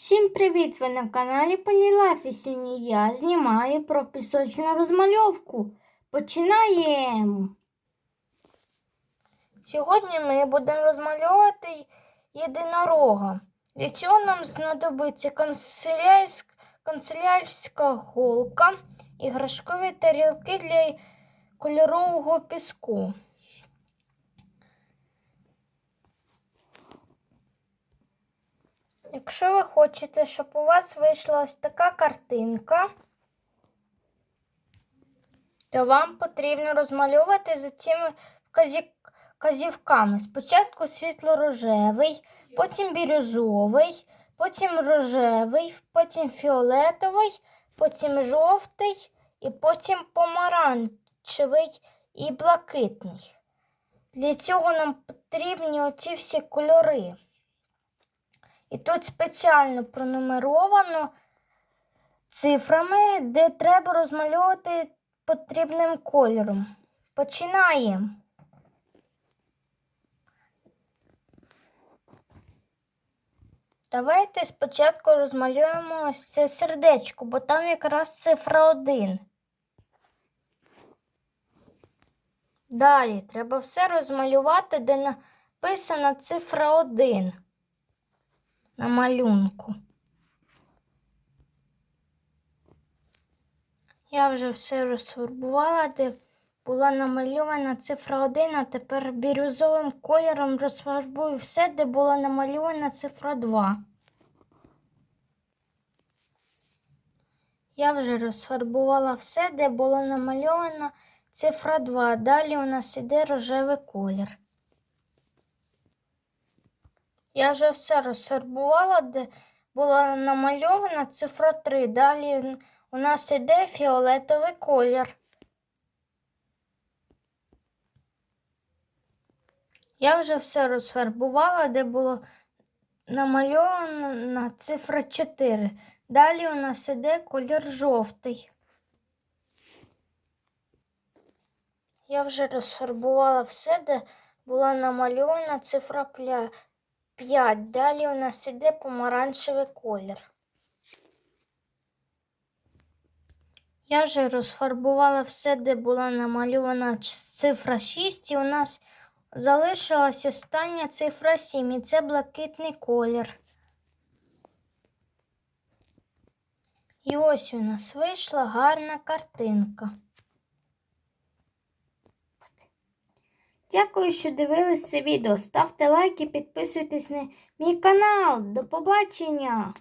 Всім привіт! Ви на каналі Понілайф і сьогодні я знімаю про пісочну розмальовку. Починаємо! Сьогодні ми будемо розмальовувати єдинорога. Для цього нам знадобиться канцелярськ... канцелярська голка, іграшкові тарілки для кольорового піску. Якщо ви хочете, щоб у вас вийшла ось така картинка, то вам потрібно розмальовувати за цими вказі- вказівками. Спочатку світло-рожевий, потім бірюзовий, потім рожевий, потім фіолетовий, потім жовтий і потім помаранчевий і блакитний. Для цього нам потрібні оці всі кольори. І тут спеціально пронумеровано цифрами, де треба розмальовувати потрібним кольором. Починаємо. Давайте спочатку розмалюємо ось це сердечко, бо там якраз цифра 1. Далі треба все розмалювати, де написана цифра 1 на малюнку. Я вже все розфарбувала, де була намальована цифра 1, а тепер бірюзовим кольором розфарбую все, де була намальована цифра 2. Я вже розфарбувала все, де була намальована цифра 2. Далі у нас іде рожевий колір. Я вже все розфарбувала, де була намальована цифра 3. Далі у нас іде фіолетовий колір. Я вже все розфарбувала, де було намальована цифра 4. Далі у нас іде колір жовтий. Я вже розфарбувала все, де була намальована цифра 5. Далі у нас іде помаранчевий колір. Я вже розфарбувала все, де була намальована цифра 6, і у нас залишилась остання цифра 7, і це блакитний колір. І ось у нас вийшла гарна картинка. Дякую, що дивилися відео. Ставте лайки, підписуйтесь на мій канал. До побачення!